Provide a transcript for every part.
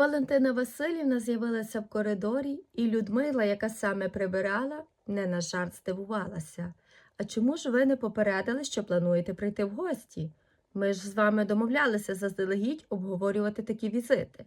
Валентина Васильівна з'явилася в коридорі, і Людмила, яка саме прибирала, не на жарт здивувалася. А чому ж ви не попередили, що плануєте прийти в гості? Ми ж з вами домовлялися заздалегідь обговорювати такі візити.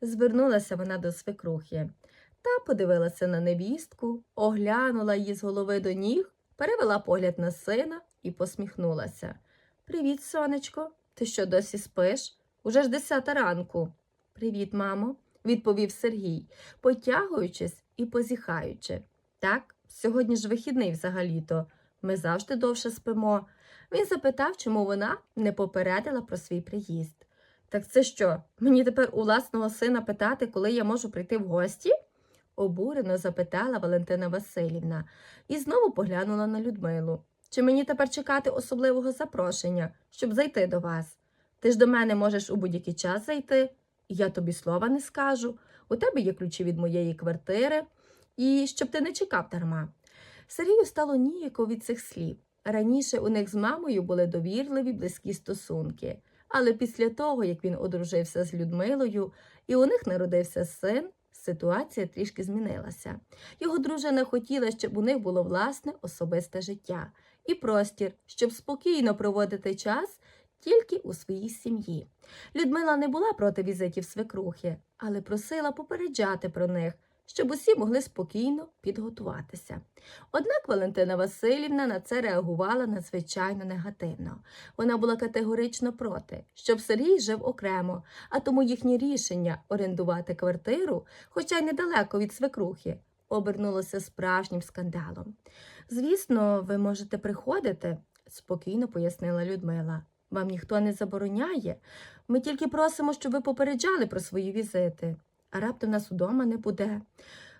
Звернулася вона до свекрухи та подивилася на невістку, оглянула її з голови до ніг, перевела погляд на сина і посміхнулася. Привіт, сонечко. Ти що досі спиш? Уже ж десята ранку. Привіт, мамо, відповів Сергій, потягуючись і позіхаючи. Так, сьогодні ж вихідний взагалі-то. Ми завжди довше спимо. Він запитав, чому вона не попередила про свій приїзд. Так це що, мені тепер у власного сина питати, коли я можу прийти в гості? обурено запитала Валентина Васильівна і знову поглянула на Людмилу. Чи мені тепер чекати особливого запрошення, щоб зайти до вас? Ти ж до мене можеш у будь-який час зайти, я тобі слова не скажу. У тебе є ключі від моєї квартири, і щоб ти не чекав дарма. Сергію стало ніяко від цих слів. Раніше у них з мамою були довірливі, близькі стосунки. Але після того, як він одружився з Людмилою і у них народився син, ситуація трішки змінилася. Його дружина хотіла, щоб у них було власне особисте життя і простір, щоб спокійно проводити час тільки у своїй сім'ї. Людмила не була проти візитів свекрухи, але просила попереджати про них, щоб усі могли спокійно підготуватися. Однак Валентина Васильівна на це реагувала надзвичайно негативно. Вона була категорично проти, щоб Сергій жив окремо, а тому їхнє рішення орендувати квартиру, хоча й недалеко від свекрухи, обернулося справжнім скандалом. Звісно, ви можете приходити, спокійно пояснила Людмила. Вам ніхто не забороняє. Ми тільки просимо, щоб ви попереджали про свої візити, а раптом нас удома не буде.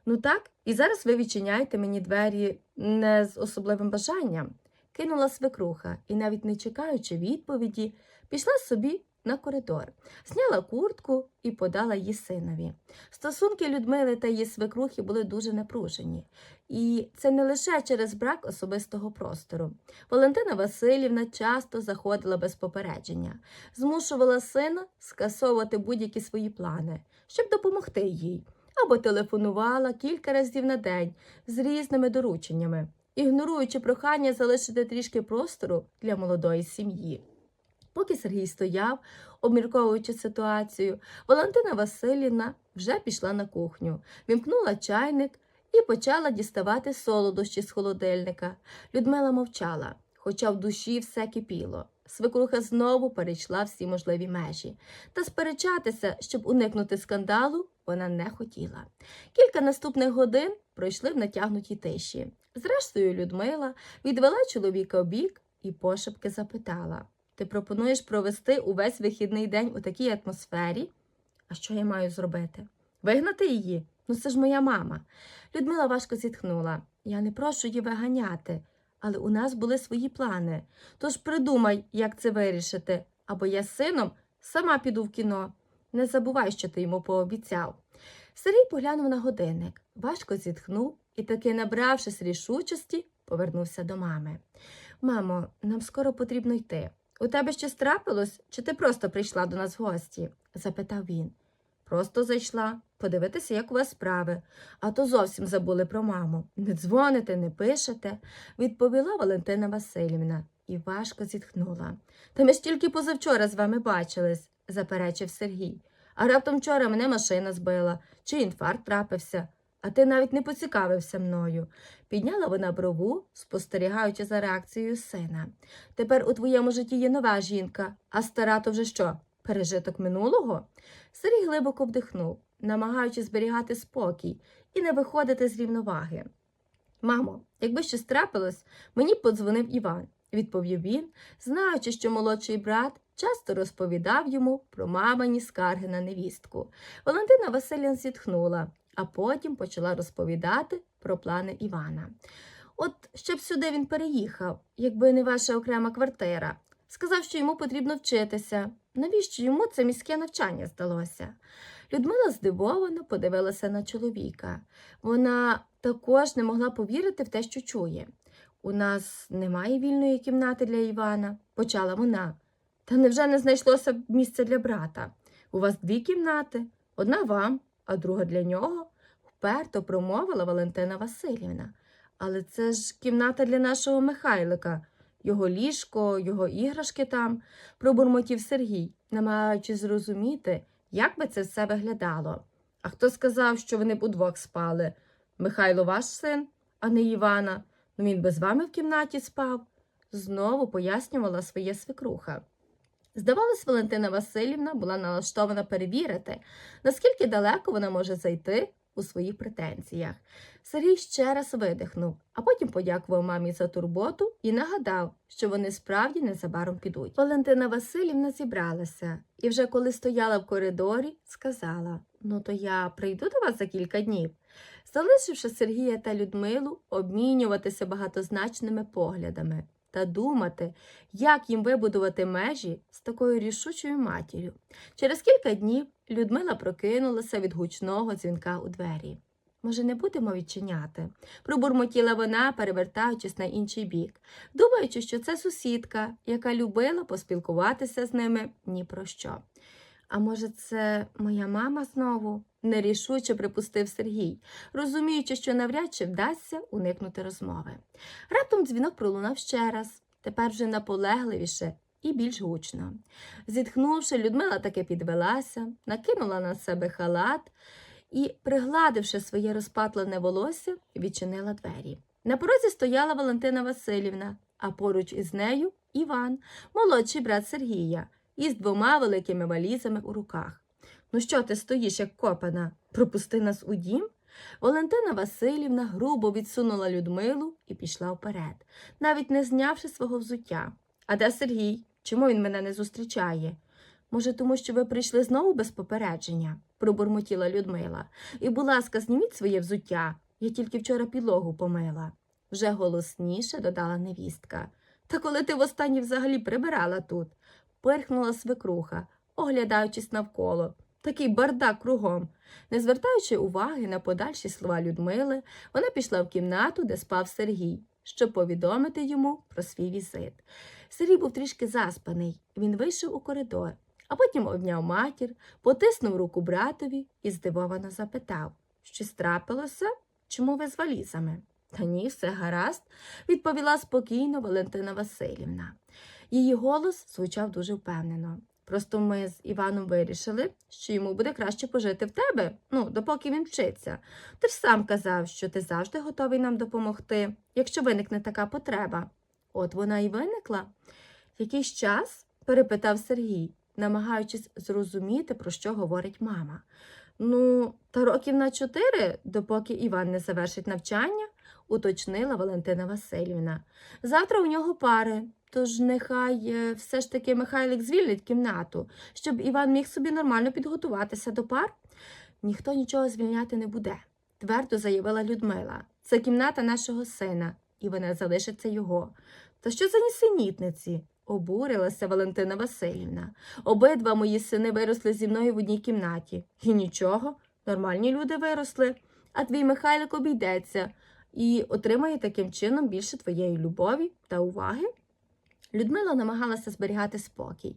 Ну так, і зараз ви відчиняєте мені двері не з особливим бажанням. Кинула свекруха і, навіть не чекаючи відповіді, пішла собі на коридор, зняла куртку і подала її синові. Стосунки Людмили та її свекрухи були дуже напружені. І це не лише через брак особистого простору. Валентина Васильівна часто заходила без попередження, змушувала сина скасовувати будь-які свої плани, щоб допомогти їй, або телефонувала кілька разів на день з різними дорученнями, ігноруючи прохання залишити трішки простору для молодої сім'ї. Поки Сергій стояв, обмірковуючи ситуацію, Валентина Васильівна вже пішла на кухню, вімкнула чайник і почала діставати солодощі з холодильника. Людмила мовчала, хоча в душі все кипіло. Свекруха знову перейшла всі можливі межі, та сперечатися, щоб уникнути скандалу, вона не хотіла. Кілька наступних годин пройшли в натягнутій тиші. Зрештою, Людмила відвела чоловіка в бік і пошепки запитала: Ти пропонуєш провести увесь вихідний день у такій атмосфері? А що я маю зробити? Вигнати її? Ну це ж моя мама. Людмила важко зітхнула. Я не прошу її виганяти, але у нас були свої плани. Тож придумай, як це вирішити, або я з сином сама піду в кіно. Не забувай, що ти йому пообіцяв. Сергій поглянув на годинник, важко зітхнув і, таки, набравшись рішучості, повернувся до мами. Мамо, нам скоро потрібно йти. У тебе щось трапилось, чи ти просто прийшла до нас в гості? запитав він. Просто зайшла подивитися, як у вас справи, а то зовсім забули про маму. Не дзвоните, не пишете, відповіла Валентина Васильівна і важко зітхнула. Та ми ж тільки позавчора з вами бачились, заперечив Сергій. А раптом вчора мене машина збила, чи інфаркт трапився, а ти навіть не поцікавився мною. Підняла вона брову, спостерігаючи за реакцією сина. Тепер у твоєму житті є нова жінка, а стара то вже що? Пережиток минулого? Сергій глибоко вдихнув, намагаючись зберігати спокій і не виходити з рівноваги. Мамо, якби щось трапилось, мені подзвонив Іван, відповів він, знаючи, що молодший брат часто розповідав йому про мамині скарги на невістку. Валентина Васильівна зітхнула, а потім почала розповідати про плани Івана. От щоб сюди він переїхав, якби не ваша окрема квартира. Сказав, що йому потрібно вчитися. Навіщо йому це міське навчання здалося? Людмила здивовано подивилася на чоловіка. Вона також не могла повірити в те, що чує. У нас немає вільної кімнати для Івана, почала вона. Та невже не знайшлося місця для брата? У вас дві кімнати, Одна вам, а друга для нього, вперто промовила Валентина Васильівна. Але це ж кімната для нашого Михайлика, його ліжко, його іграшки там, пробурмотів Сергій, намагаючись зрозуміти, як би це все виглядало. А хто сказав, що вони б удвох спали? Михайло ваш син, а не Івана. Ну він би з вами в кімнаті спав, знову пояснювала своє свекруха. Здавалось, Валентина Васильівна була налаштована перевірити, наскільки далеко вона може зайти у своїх претензіях. Сергій ще раз видихнув, а потім подякував мамі за турботу і нагадав, що вони справді незабаром підуть. Валентина Васильівна зібралася і вже коли стояла в коридорі, сказала: Ну, то я прийду до вас за кілька днів. Залишивши Сергія та Людмилу обмінюватися багатозначними поглядами та думати, як їм вибудувати межі з такою рішучою матір'ю. Через кілька днів Людмила прокинулася від гучного дзвінка у двері. Може, не будемо відчиняти? пробурмотіла вона, перевертаючись на інший бік, думаючи, що це сусідка, яка любила поспілкуватися з ними ні про що. А може, це моя мама знову? Нерішуче припустив Сергій, розуміючи, що навряд чи вдасться уникнути розмови. Раптом дзвінок пролунав ще раз, тепер вже наполегливіше і більш гучно. Зітхнувши, Людмила таки підвелася, накинула на себе халат і, пригладивши своє розпатлене волосся, відчинила двері. На порозі стояла Валентина Васильівна, а поруч із нею Іван, молодший брат Сергія, із двома великими валізами у руках. Ну що ти стоїш, як копана? Пропусти нас у дім? Валентина Васильівна грубо відсунула Людмилу і пішла вперед, навіть не знявши свого взуття. А де Сергій? Чому він мене не зустрічає? Може, тому що ви прийшли знову без попередження, пробурмотіла Людмила. І, будь ласка, зніміть своє взуття. Я тільки вчора підлогу помила. Вже голосніше додала невістка. Та коли ти востаннє взагалі прибирала тут? пирхнула свекруха, оглядаючись навколо. Такий бардак кругом. Не звертаючи уваги на подальші слова Людмили, вона пішла в кімнату, де спав Сергій, щоб повідомити йому про свій візит. Сергій був трішки заспаний. Він вийшов у коридор, а потім обняв матір, потиснув руку братові і здивовано запитав, щось трапилося? Чому ви з валізами? Та ні, все гаразд, відповіла спокійно Валентина Васильівна. Її голос звучав дуже впевнено. Просто ми з Іваном вирішили, що йому буде краще пожити в тебе, ну, допоки він вчиться. Ти ж сам казав, що ти завжди готовий нам допомогти, якщо виникне така потреба. От вона і виникла. Якийсь час? перепитав Сергій, намагаючись зрозуміти, про що говорить мама. Ну, та років на чотири, допоки Іван не завершить навчання, уточнила Валентина Васильівна. Завтра у нього пари, тож нехай е, все ж таки Михайлик звільнить кімнату, щоб Іван міг собі нормально підготуватися до пар. Ніхто нічого звільняти не буде, твердо заявила Людмила. Це кімната нашого сина, і вона залишиться його. Та що за нісенітниці? обурилася Валентина Васильівна. Обидва мої сини виросли зі мною в одній кімнаті. І нічого, нормальні люди виросли, а твій Михайлик обійдеться і отримає таким чином більше твоєї любові та уваги. Людмила намагалася зберігати спокій,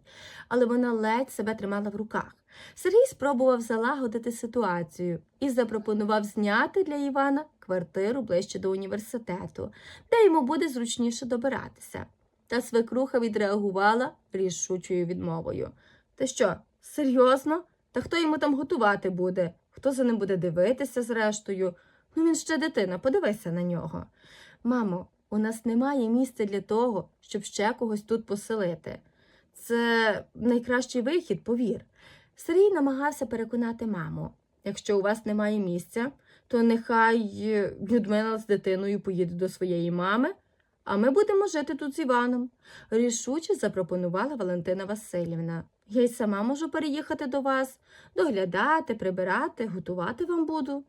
але вона ледь себе тримала в руках. Сергій спробував залагодити ситуацію і запропонував зняти для Івана квартиру ближче до університету, де йому буде зручніше добиратися. Та свекруха відреагувала рішучою відмовою. Ти що, серйозно? Та хто йому там готувати буде? Хто за ним буде дивитися зрештою? Ну він ще дитина, подивися на нього. Мамо, у нас немає місця для того, щоб ще когось тут поселити. Це найкращий вихід, повір. Сергій намагався переконати маму. Якщо у вас немає місця, то нехай е, Людмила з дитиною поїде до своєї мами, а ми будемо жити тут з Іваном, рішуче запропонувала Валентина Васильівна. Я й сама можу переїхати до вас, доглядати, прибирати, готувати вам буду.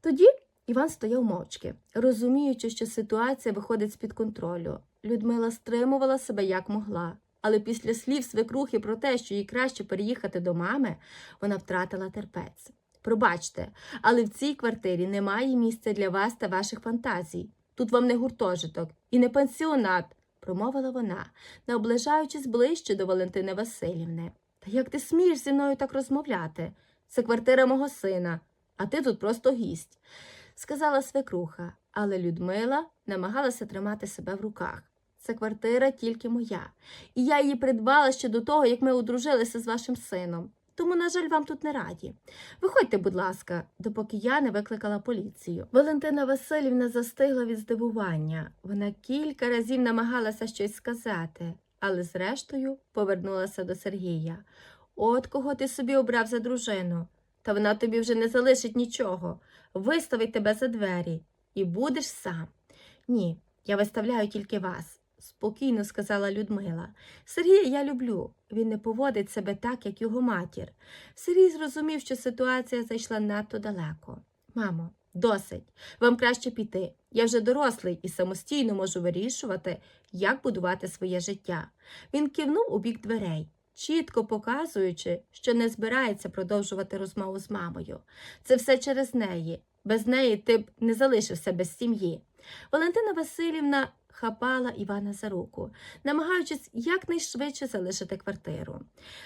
Тоді Іван стояв мовчки, розуміючи, що ситуація виходить з-під контролю. Людмила стримувала себе як могла, але після слів свекрухи про те, що їй краще переїхати до мами, вона втратила терпець. Пробачте, але в цій квартирі немає місця для вас та ваших фантазій. Тут вам не гуртожиток і не пансіонат, промовила вона, наближаючись ближче до Валентини Васильівни. Та як ти смієш зі мною так розмовляти? Це квартира мого сина, а ти тут просто гість, сказала свекруха, але Людмила намагалася тримати себе в руках. Це квартира тільки моя, і я її придбала ще до того, як ми одружилися з вашим сином. Тому, на жаль, вам тут не раді. Виходьте, будь ласка, допоки я не викликала поліцію. Валентина Васильівна застигла від здивування. Вона кілька разів намагалася щось сказати, але зрештою повернулася до Сергія. От кого ти собі обрав за дружину. Та вона тобі вже не залишить нічого. Виставить тебе за двері і будеш сам. Ні, я виставляю тільки вас, спокійно сказала Людмила. Сергія я люблю. Він не поводить себе так, як його матір. Сергій зрозумів, що ситуація зайшла надто далеко. Мамо, досить. Вам краще піти. Я вже дорослий і самостійно можу вирішувати, як будувати своє життя. Він кивнув у бік дверей, чітко показуючи, що не збирається продовжувати розмову з мамою. Це все через неї. Без неї ти б не залишився без сім'ї. Валентина Васильівна хапала Івана за руку, намагаючись якнайшвидше залишити квартиру.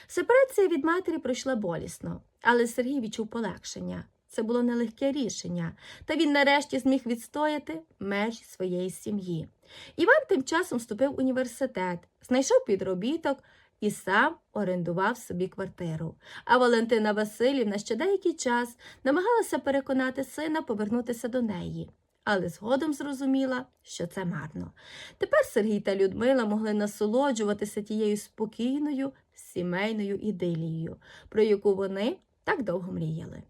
Сепарація від матері пройшла болісно, але Сергій відчув полегшення. Це було нелегке рішення, та він нарешті зміг відстояти межі своєї сім'ї. Іван тим часом вступив в університет, знайшов підробіток і сам орендував собі квартиру. А Валентина Васильівна ще деякий час намагалася переконати сина повернутися до неї, але згодом зрозуміла, що це марно. Тепер Сергій та Людмила могли насолоджуватися тією спокійною сімейною ідилією, про яку вони так довго мріяли.